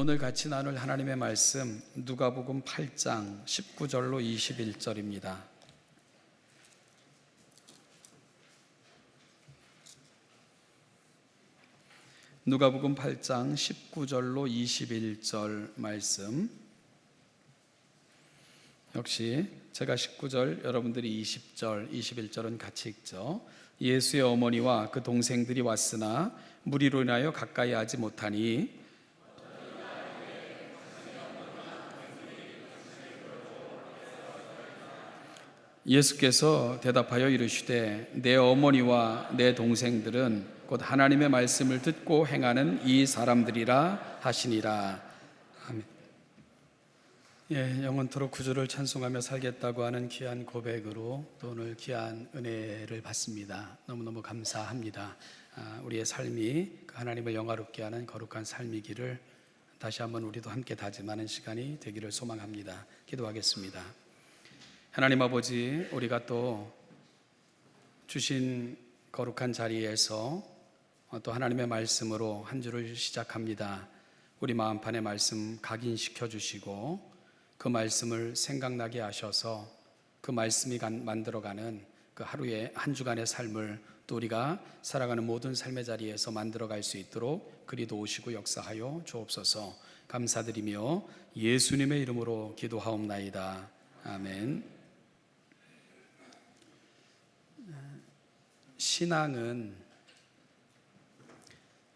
오늘 같이 나눌 하나님의 말씀 누가복음 8장 19절로 21절입니다. 누가복음 8장 19절로 21절 말씀 역시 제가 19절 여러분들이 20절 21절은 같이 읽죠. 예수의 어머니와 그 동생들이 왔으나 무리로 인하여 가까이 하지 못하니 예수께서 대답하여 이르시되 내 어머니와 내 동생들은 곧 하나님의 말씀을 듣고 행하는 이 사람들이라 하시니라. 아멘. 예, 영원토록 구주를 찬송하며 살겠다고 하는 귀한 고백으로 또 오늘 귀한 은혜를 받습니다. 너무너무 감사합니다. 아, 우리의 삶이 그 하나님을 영화롭게 하는 거룩한 삶이기를 다시 한번 우리도 함께 다짐하는 시간이 되기를 소망합니다. 기도하겠습니다. 하나님 아버지, 우리가 또 주신 거룩한 자리에서 또 하나님의 말씀으로 한 주를 시작합니다. 우리 마음판의 말씀 각인시켜 주시고 그 말씀을 생각나게 하셔서 그 말씀이 만들어가는 그 하루의 한 주간의 삶을 또 우리가 살아가는 모든 삶의 자리에서 만들어갈 수 있도록 그리도 오시고 역사하여 주옵소서 감사드리며 예수님의 이름으로 기도하옵나이다. 아멘. 신앙은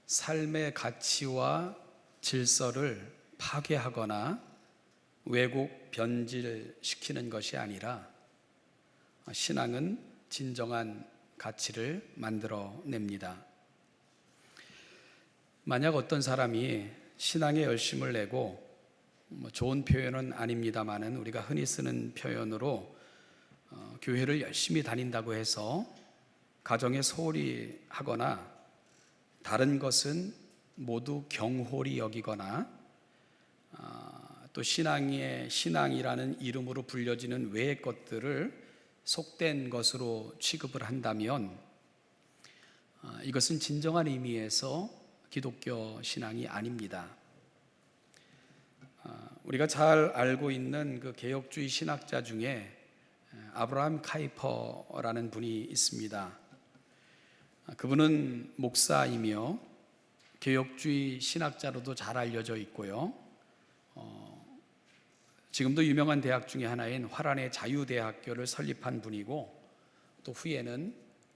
삶의 가치와 질서를 파괴하거나 왜곡 변질시키는 것이 아니라 신앙은 진정한 가치를 만들어냅니다. 만약 어떤 사람이 신앙에 열심을 내고 뭐 좋은 표현은 아닙니다만은 우리가 흔히 쓰는 표현으로 어, 교회를 열심히 다닌다고 해서 가정에 소홀히 하거나 다른 것은 모두 경홀히 여기거나 어, 또 신앙의 신앙이라는 이름으로 불려지는 외의 것들을 속된 것으로 취급을 한다면 어, 이것은 진정한 의미에서 기독교 신앙이 아닙니다. 어, 우리가 잘 알고 있는 그 개혁주의 신학자 중에 아브라함 카이퍼라는 분이 있습니다. 그분은 목사이며 개혁주의 신학자로도 잘 알려져 있고요. 어, 지금도 유명한 대학 중에 하나인 화란의 자유대학교를 설립한 분이고 또 후에는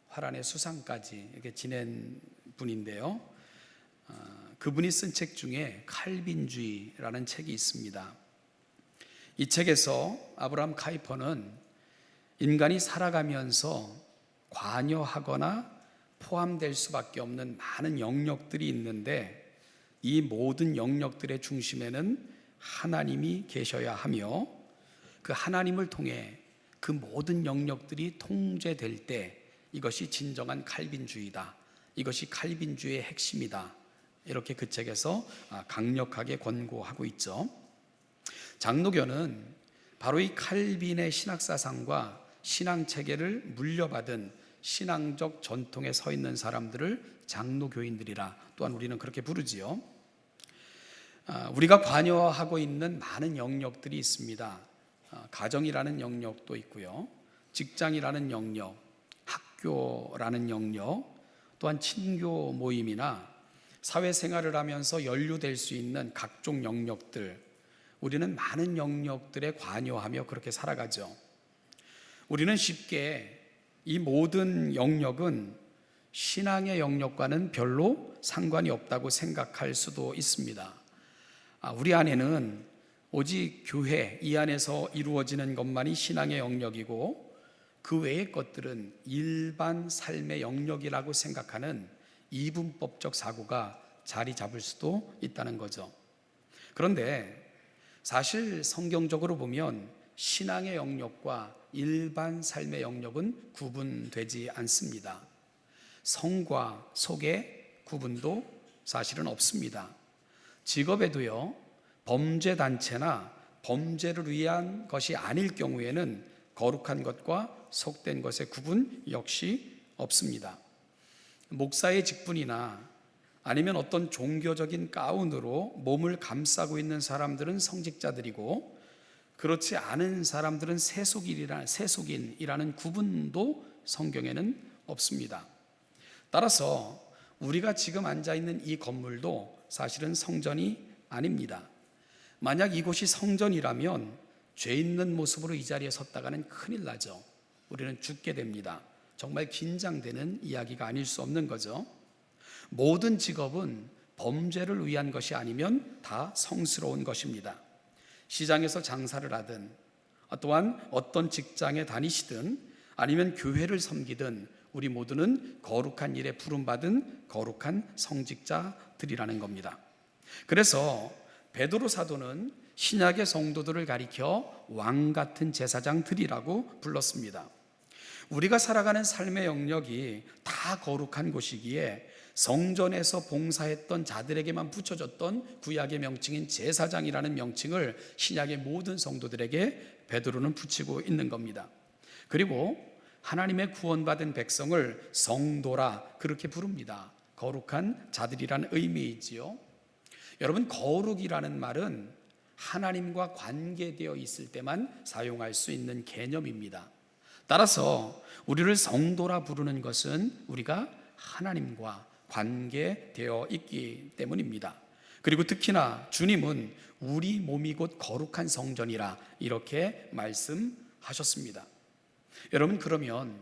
화란의 수상까지 이렇게 지낸 분인데요. 어, 그분이 쓴 책 중에 칼빈주의라는 책이 있습니다. 이 책에서 아브라함 카이퍼는 인간이 살아가면서 관여하거나 포함될 수밖에 없는 많은 영역들이 있는데 이 모든 영역들의 중심에는 하나님이 계셔야 하며 그 하나님을 통해 그 모든 영역들이 통제될 때 이것이 진정한 칼빈주의다. 이것이 칼빈주의의 핵심이다. 이렇게 그 책에서 아, 강력하게 권고하고 있죠. 장로교는 바로 이 칼빈의 신학 사상과 신앙 체계를 물려받은 신앙적 전통에 서 있는 사람들을 장로 교인들이라 또한 우리는 그렇게 부르지요. 아, 우리가 관여하고 있는 많은 영역들이 있습니다. 아, 가정이라는 영역도 있고요. 직장이라는 영역, 학교라는 영역, 또한 친교 모임이나 사회생활을 하면서 연루될 수 있는 각종 영역들, 우리는 많은 영역들에 관여하며 그렇게 살아가죠. 우리는 쉽게 이 모든 영역은 신앙의 영역과는 별로 상관이 없다고 생각할 수도 있습니다. 아, 우리 안에는 오직 교회 이 안에서 이루어지는 것만이 신앙의 영역이고 그 외의 것들은 일반 삶의 영역이라고 생각하는 이분법적 사고가 자리 잡을 수도 있다는 거죠. 그런데 사실 성경적으로 보면 신앙의 영역과 일반 삶의 영역은 구분되지 않습니다. 성과 속의 구분도 사실은 없습니다. 직업에도요, 범죄 단체나 범죄를 위한 것이 아닐 경우에는 거룩한 것과 속된 것의 구분 역시 없습니다. 목사의 직분이나 아니면 어떤 종교적인 가운으로 몸을 감싸고 있는 사람들은 성직자들이고 그렇지 않은 사람들은 세속인이라 세속인이라는 구분도 성경에는 없습니다. 따라서 우리가 지금 앉아 있는 이 건물도 사실은 성전이 아닙니다. 만약 이곳이 성전이라면 죄 있는 모습으로 이 자리에 섰다가는 큰일 나죠. 우리는 죽게 됩니다. 정말 긴장되는 이야기가 아닐 수 없는 거죠. 모든 직업은 범죄를 위한 것이 아니면 다 성스러운 것입니다. 시장에서 장사를 하든 또한 어떤 직장에 다니시든 아니면 교회를 섬기든 우리 모두는 거룩한 일에 부름받은 거룩한 성직자들이라는 겁니다. 그래서 베드로 사도는 신약의 성도들을 가리켜 왕 같은 제사장들이라고 불렀습니다. 우리가 살아가는 삶의 영역이 다 거룩한 곳이기에 성전에서 봉사했던 자들에게만 붙여졌던 구약의 명칭인 제사장이라는 명칭을 신약의 모든 성도들에게 베드로는 붙이고 있는 겁니다. 그리고 하나님의 구원받은 백성을 성도라 그렇게 부릅니다. 거룩한 자들이라는 의미이지요. 여러분 거룩이라는 말은 하나님과 관계되어 있을 때만 사용할 수 있는 개념입니다. 따라서 우리를 성도라 부르는 것은 우리가 하나님과 관계되어 있기 때문입니다. 그리고 특히나 주님은 우리 몸이 곧 거룩한 성전이라 이렇게 말씀하셨습니다. 여러분 그러면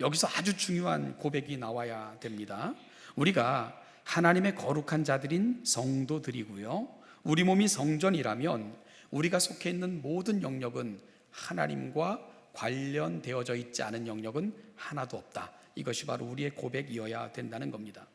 여기서 아주 중요한 고백이 나와야 됩니다. 우리가 하나님의 거룩한 자들인 성도들이고요. 우리 몸이 성전이라면 우리가 속해 있는 모든 영역은 하나님과 관련되어져 있지 않은 영역은 하나도 없다. 이것이 바로 우리의 고백이어야 된다는 겁니다.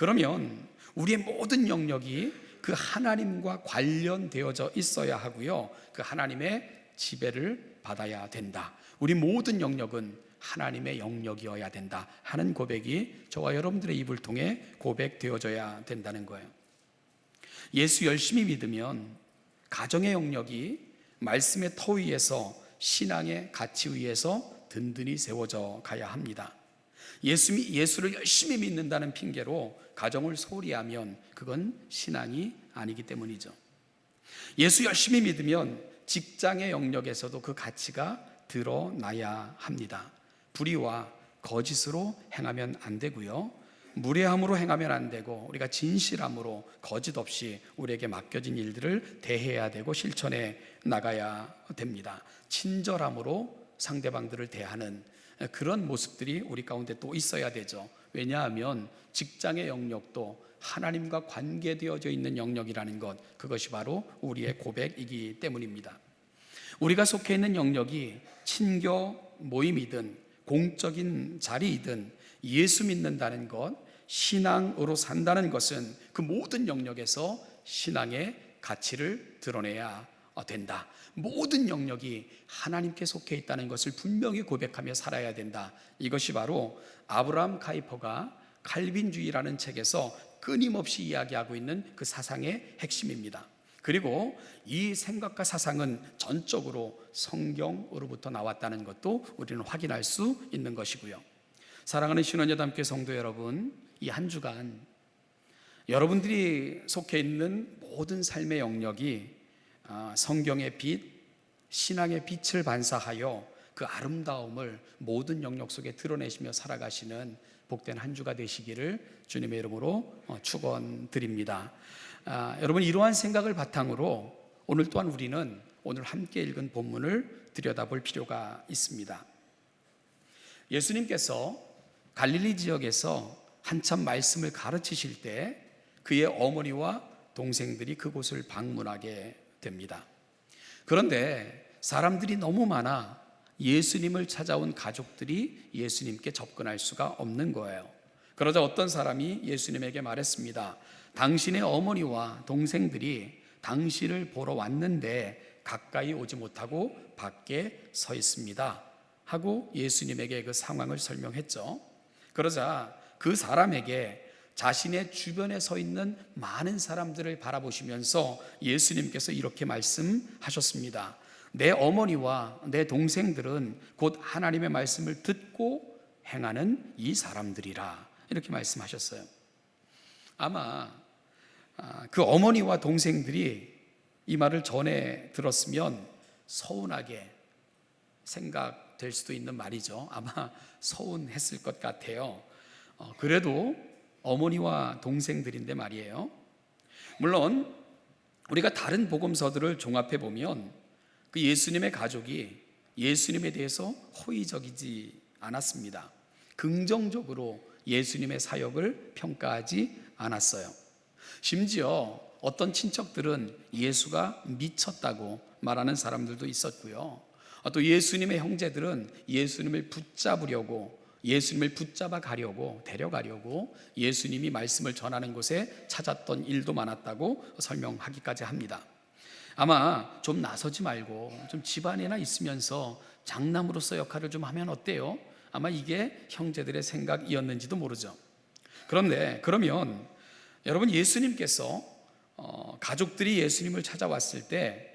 그러면 우리의 모든 영역이 그 하나님과 관련되어져 있어야 하고요. 그 하나님의 지배를 받아야 된다. 우리 모든 영역은 하나님의 영역이어야 된다 하는 고백이 저와 여러분들의 입을 통해 고백되어져야 된다는 거예요. 예수 열심히 믿으면 가정의 영역이 말씀의 터 위에서 신앙의 가치 위에서 든든히 세워져 가야 합니다. 예수, 예수를 열심히 믿는다는 핑계로 가정을 소홀히 하면 그건 신앙이 아니기 때문이죠. 예수 열심히 믿으면 직장의 영역에서도 그 가치가 드러나야 합니다. 불의와 거짓으로 행하면 안 되고요. 무례함으로 행하면 안 되고 우리가 진실함으로 거짓 없이 우리에게 맡겨진 일들을 대해야 되고 실천해 나가야 됩니다. 친절함으로 상대방들을 대하는 그런 모습들이 우리 가운데 또 있어야 되죠. 왜냐하면 직장의 영역도 하나님과 관계되어져 있는 영역이라는 것, 그것이 바로 우리의 고백이기 때문입니다. 우리가 속해 있는 영역이 친교 모임이든 공적인 자리이든 예수 믿는다는 것, 신앙으로 산다는 것은 그 모든 영역에서 신앙의 가치를 드러내야 된다. 모든 영역이 하나님께 속해 있다는 것을 분명히 고백하며 살아야 된다. 이것이 바로 아브라함 카이퍼가 칼빈주의라는 책에서 끊임없이 이야기하고 있는 그 사상의 핵심입니다. 그리고 이 생각과 사상은 전적으로 성경으로부터 나왔다는 것도 우리는 확인할 수 있는 것이고요. 사랑하는 신원여담교 성도 여러분, 이 한 주간 여러분들이 속해 있는 모든 삶의 영역이 아, 성경의 빛, 신앙의 빛을 반사하여 그 아름다움을 모든 영역 속에 드러내시며 살아가시는 복된 한 주가 되시기를 주님의 이름으로 어, 축원드립니다. 아, 여러분 이러한 생각을 바탕으로 오늘 또한 우리는 오늘 함께 읽은 본문을 들여다볼 필요가 있습니다. 예수님께서 갈릴리 지역에서 한참 말씀을 가르치실 때 그의 어머니와 동생들이 그곳을 방문하게 됩니다. 그런데 사람들이 너무 많아 예수님을 찾아온 가족들이 예수님께 접근할 수가 없는 거예요. 그러자 어떤 사람이 예수님에게 말했습니다. 당신의 어머니와 동생들이 당신을 보러 왔는데 가까이 오지 못하고 밖에 서 있습니다. 하고 예수님에게 그 상황을 설명했죠. 그러자 그 사람에게 자신의 주변에 서 있는 많은 사람들을 바라보시면서 예수님께서 이렇게 말씀하셨습니다. 내 어머니와 내 동생들은 곧 하나님의 말씀을 듣고 행하는 이 사람들이라. 이렇게 말씀하셨어요. 아마 아, 그 어머니와 동생들이 이 말을 전에 들었으면 서운하게 생각될 수도 있는 말이죠. 아마 서운했을 것 같아요. 어, 그래도 어머니와 동생들인데 말이에요. 물론 우리가 다른 복음서들을 종합해 보면 그 예수님의 가족이 예수님에 대해서 호의적이지 않았습니다. 긍정적으로 예수님의 사역을 평가하지 않았어요. 심지어 어떤 친척들은 예수가 미쳤다고 말하는 사람들도 있었고요. 또 예수님의 형제들은 예수님을 붙잡으려고 예수님을 붙잡아 가려고 데려가려고 예수님이 말씀을 전하는 곳에 찾았던 일도 많았다고 설명하기까지 합니다. 아마 좀 나서지 말고 좀 집안에나 있으면서 장남으로서 역할을 좀 하면 어때요? 아마 이게 형제들의 생각이었는지도 모르죠. 그런데 그러면 여러분 예수님께서 어, 가족들이 예수님을 찾아왔을 때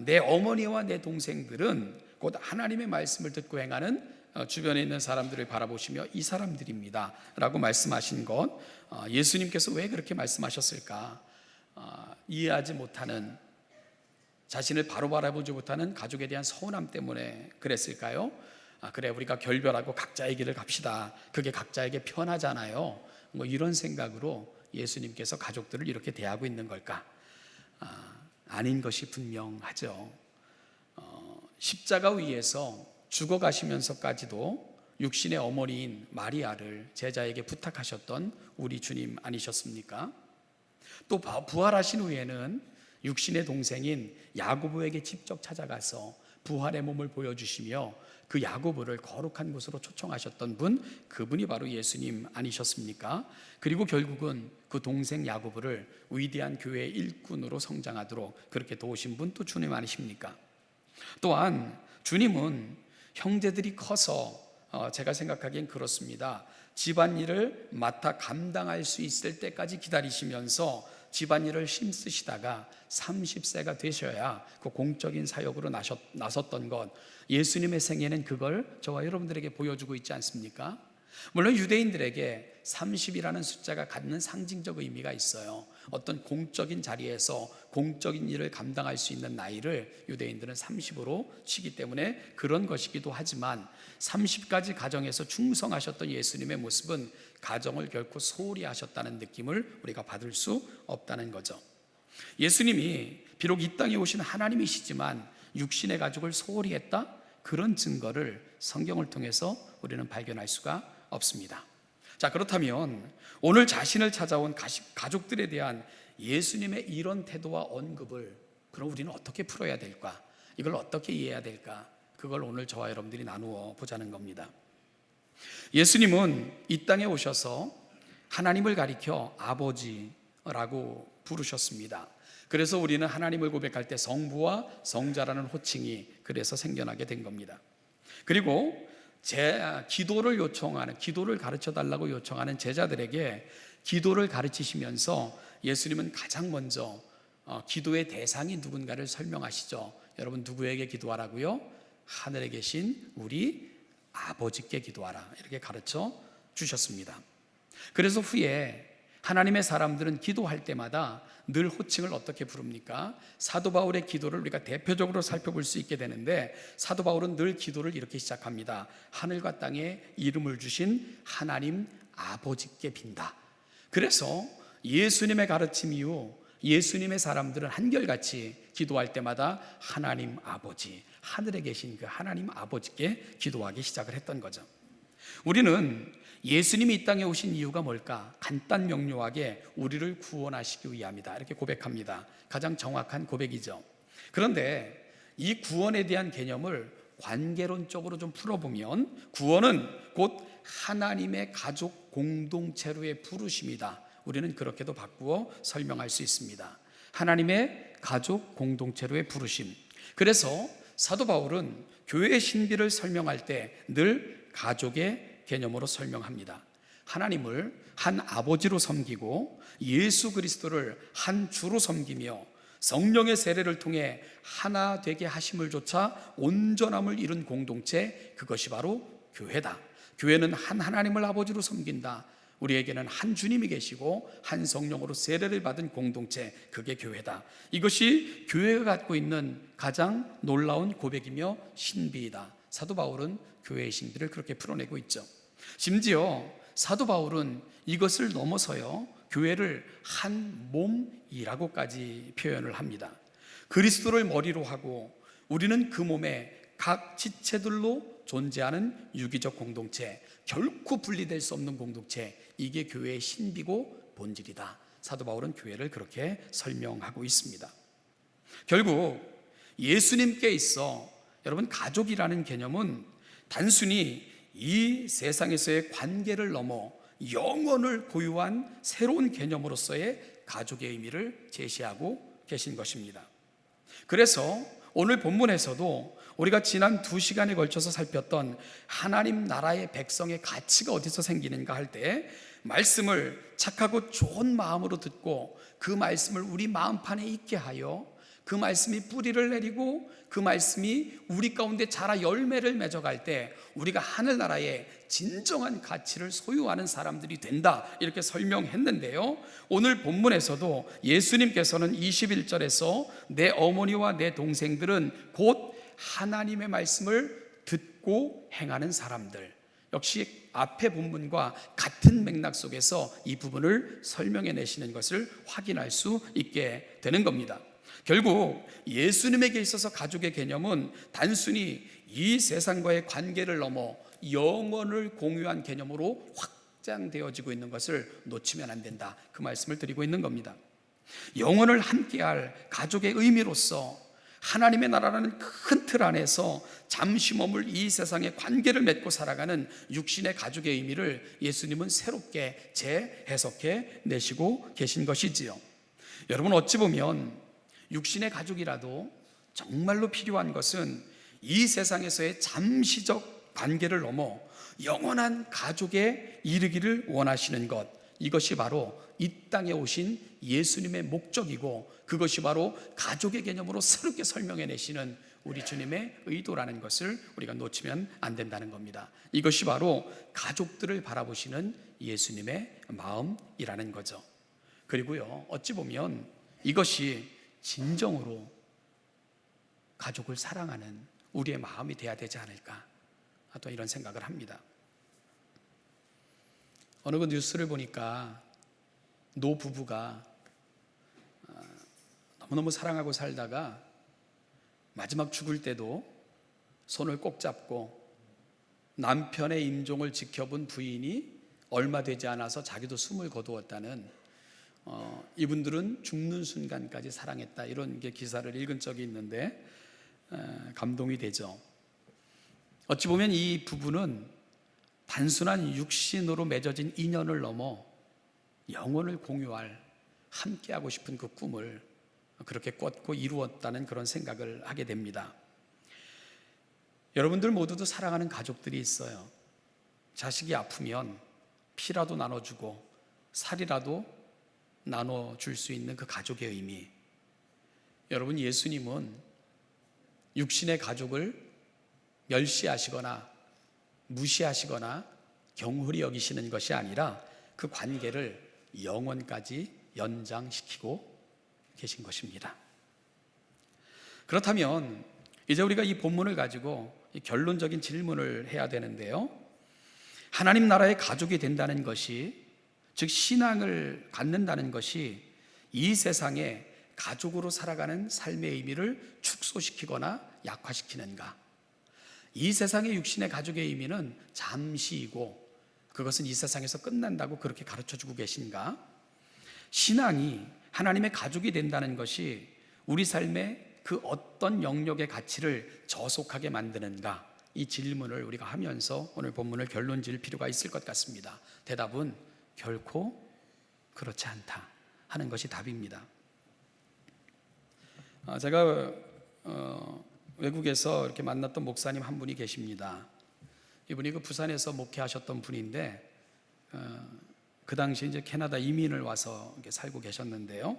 내 어머니와 내 동생들은 곧 하나님의 말씀을 듣고 행하는 어, 주변에 있는 사람들을 바라보시며 이 사람들입니다. 라고 말씀하신 것, 어, 예수님께서 왜 그렇게 말씀하셨을까? 어, 이해하지 못하는 자신을 바로 바라보지 못하는 가족에 대한 서운함 때문에 그랬을까요? 아, 그래, 우리가 결별하고 각자의 길을 갑시다. 그게 각자에게 편하잖아요. 뭐 이런 생각으로 예수님께서 가족들을 이렇게 대하고 있는 걸까? 아, 아닌 것이 분명하죠. 어, 십자가 위에서 죽어가시면서까지도 육신의 어머니인 마리아를 제자에게 부탁하셨던 우리 주님 아니셨습니까? 또 부활하신 후에는 육신의 동생인 야고보에게 직접 찾아가서 부활의 몸을 보여주시며 그 야고보를 거룩한 곳으로 초청하셨던 분 그분이 바로 예수님 아니셨습니까? 그리고 결국은 그 동생 야고보를 위대한 교회의 일꾼으로 성장하도록 그렇게 도우신 분 또 주님 아니십니까? 또한 주님은 형제들이 커서 어, 제가 생각하기엔 그렇습니다. 집안일을 맡아 감당할 수 있을 때까지 기다리시면서 집안일을 힘쓰시다가 30세가 되셔야 그 공적인 사역으로 나섰던 것 예수님의 생애는 그걸 저와 여러분들에게 보여주고 있지 않습니까? 물론 유대인들에게 30이라는 숫자가 갖는 상징적 의미가 있어요. 어떤 공적인 자리에서 공적인 일을 감당할 수 있는 나이를 유대인들은 30으로 치기 때문에 그런 것이기도 하지만 30까지 가정에서 충성하셨던 예수님의 모습은 가정을 결코 소홀히 하셨다는 느낌을 우리가 받을 수 없다는 거죠. 예수님이 비록 이 땅에 오신 하나님이시지만 육신의 가족을 소홀히 했다? 그런 증거를 성경을 통해서 우리는 발견할 수가 없습니다. 자, 그렇다면 오늘 자신을 찾아온 가족들에 대한 예수님의 이런 태도와 언급을 그럼 우리는 어떻게 풀어야 될까? 이걸 어떻게 이해해야 될까? 그걸 오늘 저와 여러분들이 나누어 보자는 겁니다. 예수님은 이 땅에 오셔서 하나님을 가리켜 아버지라고 부르셨습니다. 그래서 우리는 하나님을 고백할 때 성부와 성자라는 호칭이 그래서 생겨나게 된 겁니다. 그리고 제 기도를 요청하는 기도를 가르쳐 달라고 요청하는 제자들에게 기도를 가르치시면서 예수님은 가장 먼저 어, 기도의 대상이 누군가를 설명하시죠. 여러분 누구에게 기도하라고요? 하늘에 계신 우리 아버지께 기도하라. 이렇게 가르쳐 주셨습니다. 그래서 후에 하나님의 사람들은 기도할 때마다 늘 호칭을 어떻게 부릅니까? 사도 바울의 기도를 우리가 대표적으로 살펴볼 수 있게 되는데 사도 바울은 늘 기도를 이렇게 시작합니다. 하늘과 땅에 이름을 주신 하나님 아버지께 빈다. 그래서 예수님의 가르침 이후 예수님의 사람들은 한결같이 기도할 때마다 하나님 아버지, 하늘에 계신 그 하나님 아버지께 기도하기 시작을 했던 거죠. 우리는 예수님이 이 땅에 오신 이유가 뭘까? 간단 명료하게 우리를 구원하시기 위함이다. 이렇게 고백합니다. 가장 정확한 고백이죠. 그런데 이 구원에 대한 개념을 관계론적으로 좀 풀어보면 구원은 곧 하나님의 가족 공동체로의 부르심이다. 우리는 그렇게도 바꾸어 설명할 수 있습니다. 하나님의 가족 공동체로의 부르심. 그래서 사도 바울은 교회의 신비를 설명할 때 늘 가족의 개념으로 설명합니다. 하나님을 한 아버지로 섬기고 예수 그리스도를 한 주로 섬기며 성령의 세례를 통해 하나 되게 하심을 조차 온전함을 이룬 공동체 그것이 바로 교회다. 교회는 한 하나님을 아버지로 섬긴다. 우리에게는 한 주님이 계시고 한 성령으로 세례를 받은 공동체 그게 교회다. 이것이 교회가 갖고 있는 가장 놀라운 고백이며 신비이다. 사도 바울은 교회의 신비를 그렇게 풀어내고 있죠. 심지어 사도 바울은 이것을 넘어서요 교회를 한 몸이라고까지 표현을 합니다. 그리스도를 머리로 하고 우리는 그 몸에 각 지체들로 존재하는 유기적 공동체, 결코 분리될 수 없는 공동체, 이게 교회의 신비고 본질이다. 사도 바울은 교회를 그렇게 설명하고 있습니다. 결국 예수님께 있어 여러분 가족이라는 개념은 단순히 이 세상에서의 관계를 넘어 영원을 고유한 새로운 개념으로서의 가족의 의미를 제시하고 계신 것입니다. 그래서 오늘 본문에서도 우리가 지난 두 시간에 걸쳐서 살폈던 하나님 나라의 백성의 가치가 어디서 생기는가 할 때 말씀을 착하고 좋은 마음으로 듣고 그 말씀을 우리 마음판에 있게 하여 그 말씀이 뿌리를 내리고 그 말씀이 우리 가운데 자라 열매를 맺어갈 때 우리가 하늘나라의 진정한 가치를 소유하는 사람들이 된다. 이렇게 설명했는데요. 오늘 본문에서도 예수님께서는 21절에서 내 어머니와 내 동생들은 곧 하나님의 말씀을 듣고 행하는 사람들. 역시 앞의 본문과 같은 맥락 속에서 이 부분을 설명해 내시는 것을 확인할 수 있게 되는 겁니다. 결국 예수님에게 있어서 가족의 개념은 단순히 이 세상과의 관계를 넘어 영원을 공유한 개념으로 확장되어지고 있는 것을 놓치면 안 된다. 그 말씀을 드리고 있는 겁니다. 영원을 함께할 가족의 의미로서 하나님의 나라라는 큰 틀 안에서 잠시 머물 이 세상의 관계를 맺고 살아가는 육신의 가족의 의미를 예수님은 새롭게 재해석해 내시고 계신 것이지요. 여러분 어찌 보면 육신의 가족이라도 정말로 필요한 것은 이 세상에서의 잠시적 관계를 넘어 영원한 가족에 이르기를 원하시는 것. 이것이 바로 이 땅에 오신 예수님의 목적이고 그것이 바로 가족의 개념으로 새롭게 설명해 내시는 우리 주님의 의도라는 것을 우리가 놓치면 안 된다는 겁니다. 이것이 바로 가족들을 바라보시는 예수님의 마음이라는 거죠. 그리고요, 어찌 보면 이것이 진정으로 가족을 사랑하는 우리의 마음이 돼야 되지 않을까 또 이런 생각을 합니다. 어느 그 뉴스를 보니까 노 부부가 아, 너무너무 사랑하고 살다가 마지막 죽을 때도 손을 꼭 잡고 남편의 임종을 지켜본 부인이 얼마 되지 않아서 자기도 숨을 거두었다는 어, 이분들은 죽는 순간까지 사랑했다 이런 게 기사를 읽은 적이 있는데 에, 감동이 되죠. 어찌 보면 이 부부는 단순한 육신으로 맺어진 인연을 넘어 영혼을 공유할 함께하고 싶은 그 꿈을 그렇게 꿨고 이루었다는 그런 생각을 하게 됩니다. 여러분들 모두도 사랑하는 가족들이 있어요. 자식이 아프면 피라도 나눠주고 살이라도 나눠줄 수 있는 그 가족의 의미. 여러분, 예수님은 육신의 가족을 멸시하시거나 무시하시거나 경홀히 여기시는 것이 아니라 그 관계를 영원까지 연장시키고 계신 것입니다. 그렇다면 이제 우리가 이 본문을 가지고 결론적인 질문을 해야 되는데요. 하나님 나라의 가족이 된다는 것이 즉 신앙을 갖는다는 것이 이 세상에 가족으로 살아가는 삶의 의미를 축소시키거나 약화시키는가? 이 세상의 육신의 가족의 의미는 잠시이고 그것은 이 세상에서 끝난다고 그렇게 가르쳐 주고 계신가? 신앙이 하나님의 가족이 된다는 것이 우리 삶의 그 어떤 영역의 가치를 저속하게 만드는가? 이 질문을 우리가 하면서 오늘 본문을 결론 지을 필요가 있을 것 같습니다. 대답은 결코 그렇지 않다 하는 것이 답입니다. 아, 제가 어, 외국에서 이렇게 만났던 목사님 한 분이 계십니다. 이분이 그 부산에서 목회하셨던 분인데 어, 그 당시 이제 캐나다 이민을 와서 살고 계셨는데요.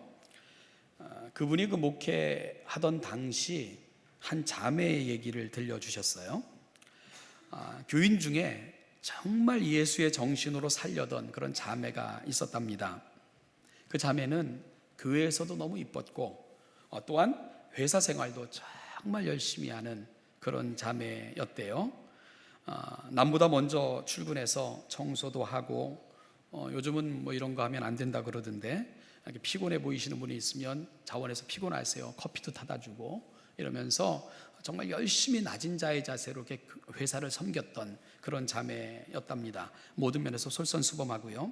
어, 그분이 그 목회하던 당시 한 자매의 얘기를 들려주셨어요. 아, 교인 중에 정말 예수의 정신으로 살려던 그런 자매가 있었답니다. 그 자매는 교회에서도 너무 이뻤고 어, 또한 회사 생활도 정말 열심히 하는 그런 자매였대요. 아, 남보다 먼저 출근해서 청소도 하고 어, 요즘은 뭐 이런 거 하면 안 된다 그러던데 피곤해 보이시는 분이 있으면 자원에서 피곤하세요 커피도 타다 주고 이러면서 정말 열심히 낮은 자의 자세로 그 회사를 섬겼던 그런 자매였답니다. 모든 면에서 솔선수범하고요.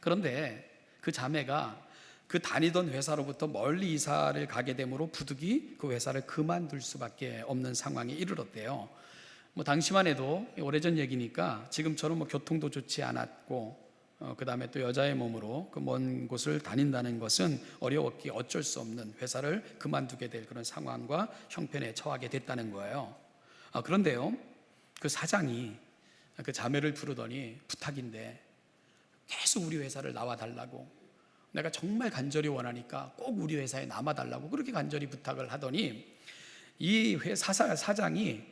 그런데 그 자매가 그 다니던 회사로부터 멀리 이사를 가게 되므로 부득이 그 회사를 그만둘 수밖에 없는 상황에 이르렀대요. 뭐 당시만 해도 오래전 얘기니까 지금처럼 뭐 교통도 좋지 않았고 어, 그 다음에 또 여자의 몸으로 그 먼 곳을 다닌다는 것은 어려웠기 어쩔 수 없는 회사를 그만두게 될 그런 상황과 형편에 처하게 됐다는 거예요. 아, 그런데요, 그 사장이 그 자매를 부르더니 부탁인데 계속 우리 회사를 나와 달라고 내가 정말 간절히 원하니까 꼭 우리 회사에 남아 달라고 그렇게 간절히 부탁을 하더니 이 회사 사장이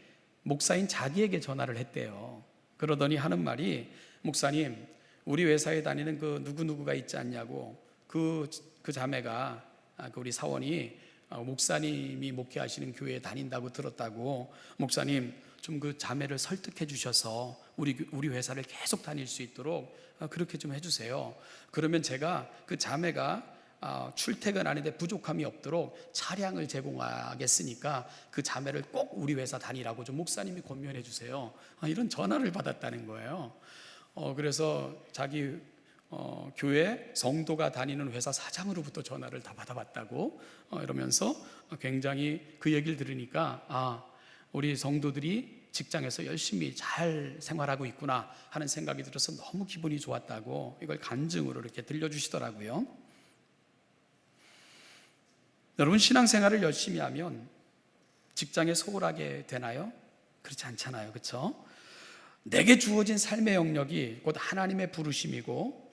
목사인 자기에게 전화를 했대요. 그러더니 하는 말이 목사님 우리 회사에 다니는 그 누구 누구가 있지 않냐고 그그 자매가 아, 그 우리 사원이 아, 목사님이 목회하시는 교회에 다닌다고 들었다고 목사님 좀 그 자매를 설득해 주셔서 우리 우리 회사를 계속 다닐 수 있도록 아, 그렇게 좀 해주세요. 그러면 제가 그 자매가 아, 출퇴근하는데 부족함이 없도록 차량을 제공하겠으니까 그 자매를 꼭 우리 회사 다니라고 좀 목사님이 권면해 주세요. 아, 이런 전화를 받았다는 거예요. 어, 그래서 자기 어, 교회 성도가 다니는 회사 사장으로부터 전화를 다 받아봤다고 어, 이러면서 굉장히 그 얘기를 들으니까 아 우리 성도들이 직장에서 열심히 잘 생활하고 있구나 하는 생각이 들어서 너무 기분이 좋았다고 이걸 간증으로 이렇게 들려주시더라고요. 여러분 신앙생활을 열심히 하면 직장에 소홀하게 되나요? 그렇지 않잖아요, 그렇죠? 내게 주어진 삶의 영역이 곧 하나님의 부르심이고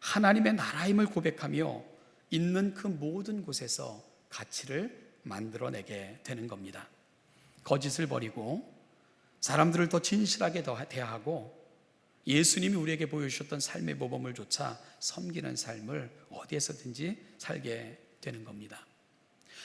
하나님의 나라임을 고백하며 있는 그 모든 곳에서 가치를 만들어내게 되는 겁니다. 거짓을 버리고 사람들을 더 진실하게 더 대하고 예수님이 우리에게 보여주셨던 삶의 모범을 조차 섬기는 삶을 어디에서든지 살게 되는 겁니다.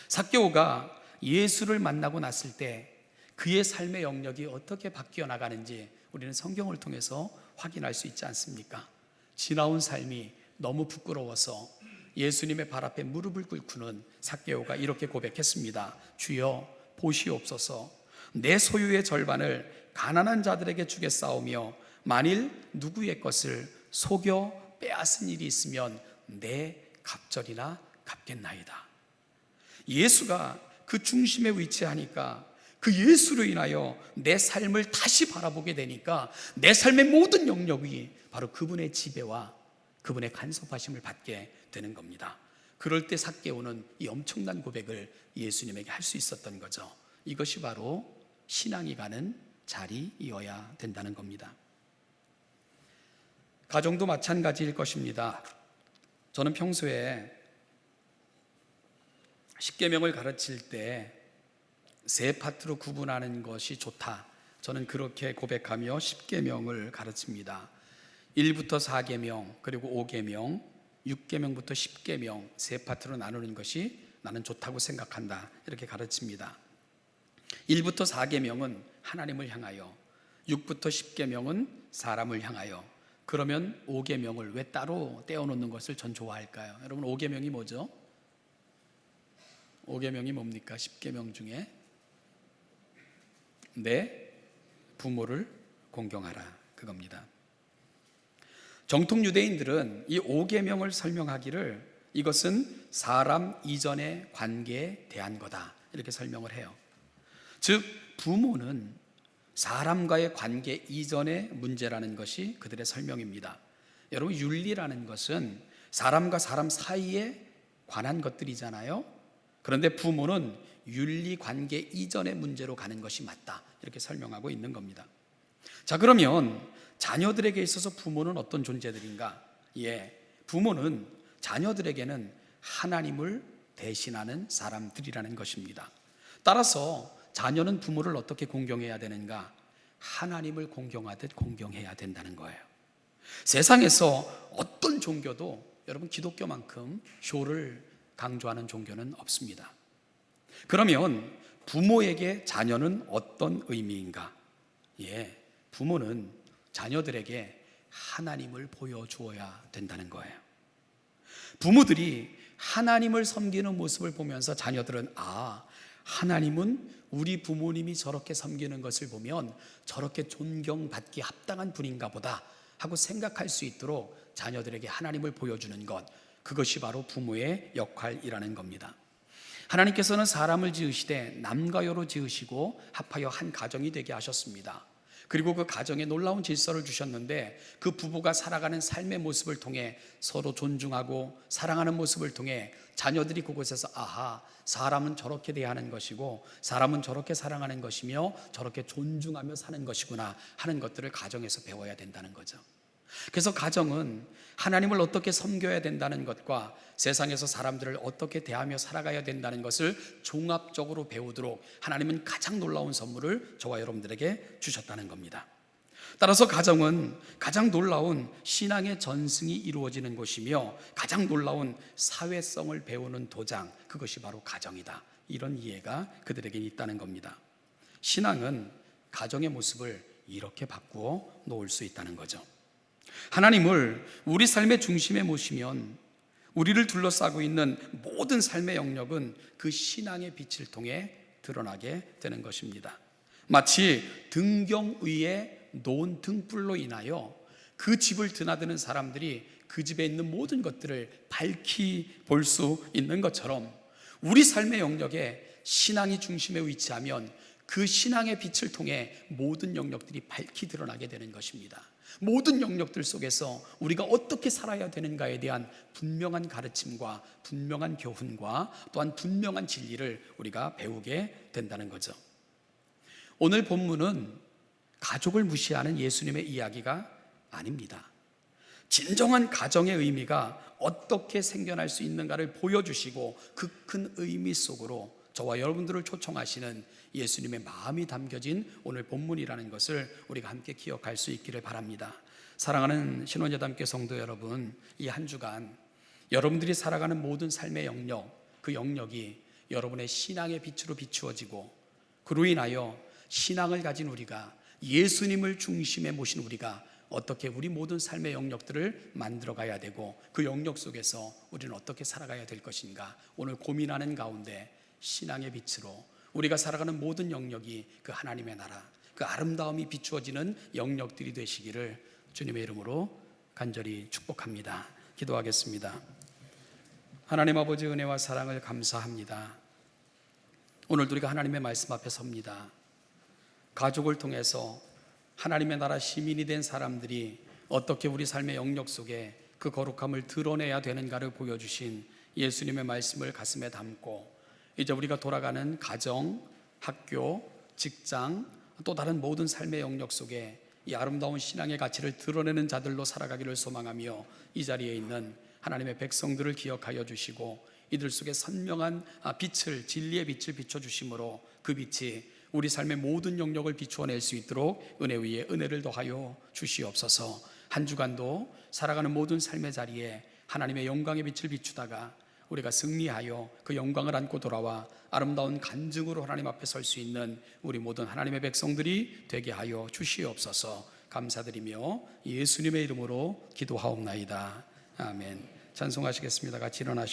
사개오가 예수를 만나고 났을 때 그의 삶의 영역이 어떻게 바뀌어 나가는지 우리는 성경을 통해서 확인할 수 있지 않습니까? 지나온 삶이 너무 부끄러워서 예수님의 발 앞에 무릎을 꿇고는 사개오가 이렇게 고백했습니다. 주여 보시옵소서 내 소유의 절반을 가난한 자들에게 주겠사오며 만일 누구의 것을 속여 빼앗은 일이 있으면 내 갑절이나 갚겠나이다. 예수가 그 중심에 위치하니까 그 예수로 인하여 내 삶을 다시 바라보게 되니까 내 삶의 모든 영역이 바로 그분의 지배와 그분의 간섭하심을 받게 되는 겁니다. 그럴 때 삭개오는 이 엄청난 고백을 예수님에게 할 수 있었던 거죠. 이것이 바로 신앙이 가는 자리이어야 된다는 겁니다. 가정도 마찬가지일 것입니다. 저는 평소에 십계명을 가르칠 때 세 파트로 구분하는 것이 좋다. 저는 그렇게 고백하며 십계명을 가르칩니다. 1부터 4계명, 그리고 5계명, 6계명부터 10계명 세 파트로 나누는 것이 나는 좋다고 생각한다. 이렇게 가르칩니다. 1부터 4계명은 하나님을 향하여, 6부터 10계명은 사람을 향하여. 그러면 5계명을 왜 따로 떼어 놓는 것을 전 좋아할까요? 여러분 5계명이 뭐죠? 5계명이 뭡니까? 10계명 중에 내 부모를 공경하라 그겁니다. 정통 유대인들은 이 5계명을 설명하기를 이것은 사람 이전의 관계에 대한 거다. 이렇게 설명을 해요. 즉 부모는 사람과의 관계 이전의 문제라는 것이 그들의 설명입니다. 여러분 윤리라는 것은 사람과 사람 사이에 관한 것들이잖아요. 그런데 부모는 윤리 관계 이전의 문제로 가는 것이 맞다. 이렇게 설명하고 있는 겁니다. 자, 그러면 자녀들에게 있어서 부모는 어떤 존재들인가? 예. 부모는 자녀들에게는 하나님을 대신하는 사람들이라는 것입니다. 따라서 자녀는 부모를 어떻게 공경해야 되는가? 하나님을 공경하듯 공경해야 된다는 거예요. 세상에서 어떤 종교도 여러분 기독교만큼 쇼를 강조하는 종교는 없습니다. 그러면 부모에게 자녀는 어떤 의미인가? 예, 부모는 자녀들에게 하나님을 보여주어야 된다는 거예요. 부모들이 하나님을 섬기는 모습을 보면서 자녀들은 아, 하나님은 우리 부모님이 저렇게 섬기는 것을 보면 저렇게 존경받기 합당한 분인가 보다 하고 생각할 수 있도록 자녀들에게 하나님을 보여주는 것, 그것이 바로 부모의 역할이라는 겁니다. 하나님께서는 사람을 지으시되 남과 여로 지으시고 합하여 한 가정이 되게 하셨습니다. 그리고 그 가정에 놀라운 질서를 주셨는데 그 부부가 살아가는 삶의 모습을 통해 서로 존중하고 사랑하는 모습을 통해 자녀들이 그곳에서 아하, 사람은 저렇게 대하는 것이고 사람은 저렇게 사랑하는 것이며 저렇게 존중하며 사는 것이구나 하는 것들을 가정에서 배워야 된다는 거죠. 그래서 가정은 하나님을 어떻게 섬겨야 된다는 것과 세상에서 사람들을 어떻게 대하며 살아가야 된다는 것을 종합적으로 배우도록 하나님은 가장 놀라운 선물을 저와 여러분들에게 주셨다는 겁니다. 따라서 가정은 가장 놀라운 신앙의 전승이 이루어지는 곳이며 가장 놀라운 사회성을 배우는 도장, 그것이 바로 가정이다. 이런 이해가 그들에게 있다는 겁니다. 신앙은 가정의 모습을 이렇게 바꾸어 놓을 수 있다는 거죠. 하나님을 우리 삶의 중심에 모시면 우리를 둘러싸고 있는 모든 삶의 영역은 그 신앙의 빛을 통해 드러나게 되는 것입니다. 마치 등경 위에 놓은 등불로 인하여 그 집을 드나드는 사람들이 그 집에 있는 모든 것들을 밝히 볼 수 있는 것처럼 우리 삶의 영역에 신앙이 중심에 위치하면 그 신앙의 빛을 통해 모든 영역들이 밝히 드러나게 되는 것입니다. 모든 영역들 속에서 우리가 어떻게 살아야 되는가에 대한 분명한 가르침과 분명한 교훈과 또한 분명한 진리를 우리가 배우게 된다는 거죠. 오늘 본문은 가족을 무시하는 예수님의 이야기가 아닙니다. 진정한 가정의 의미가 어떻게 생겨날 수 있는가를 보여주시고 그 큰 의미 속으로 저와 여러분들을 초청하시는 예수님의 마음이 담겨진 오늘 본문이라는 것을 우리가 함께 기억할 수 있기를 바랍니다. 사랑하는 신원여담교 성도 여러분, 이 한 주간 여러분들이 살아가는 모든 삶의 영역, 그 영역이 여러분의 신앙의 빛으로 비추어지고 그로 인하여 신앙을 가진 우리가 예수님을 중심에 모신 우리가 어떻게 우리 모든 삶의 영역들을 만들어 가야 되고 그 영역 속에서 우리는 어떻게 살아가야 될 것인가 오늘 고민하는 가운데 신앙의 빛으로 우리가 살아가는 모든 영역이 그 하나님의 나라, 그 아름다움이 비추어지는 영역들이 되시기를 주님의 이름으로 간절히 축복합니다. 기도하겠습니다. 하나님 아버지 은혜와 사랑을 감사합니다. 오늘도 우리가 하나님의 말씀 앞에 섭니다. 가족을 통해서 하나님의 나라 시민이 된 사람들이 어떻게 우리 삶의 영역 속에 그 거룩함을 드러내야 되는가를 보여주신 예수님의 말씀을 가슴에 담고 이제 우리가 돌아가는 가정, 학교, 직장, 또 다른 모든 삶의 영역 속에 이 아름다운 신앙의 가치를 드러내는 자들로 살아가기를 소망하며 이 자리에 있는 하나님의 백성들을 기억하여 주시고 이들 속에 선명한 아, 빛을 진리의 빛을 비춰 주심으로 그 빛이 우리 삶의 모든 영역을 비추어낼 수 있도록 은혜 위에 은혜를 더하여 주시옵소서. 한 주간도 살아가는 모든 삶의 자리에 하나님의 영광의 빛을 비추다가 우리가 승리하여 그 영광을 안고 돌아와 아름다운 간증으로 하나님 앞에 설 수 있는 우리 모든 하나님의 백성들이 되게 하여 주시옵소서. 감사드리며 예수님의 이름으로 기도하옵나이다. 아멘. 찬송하시겠습니다. 같이 일어나셔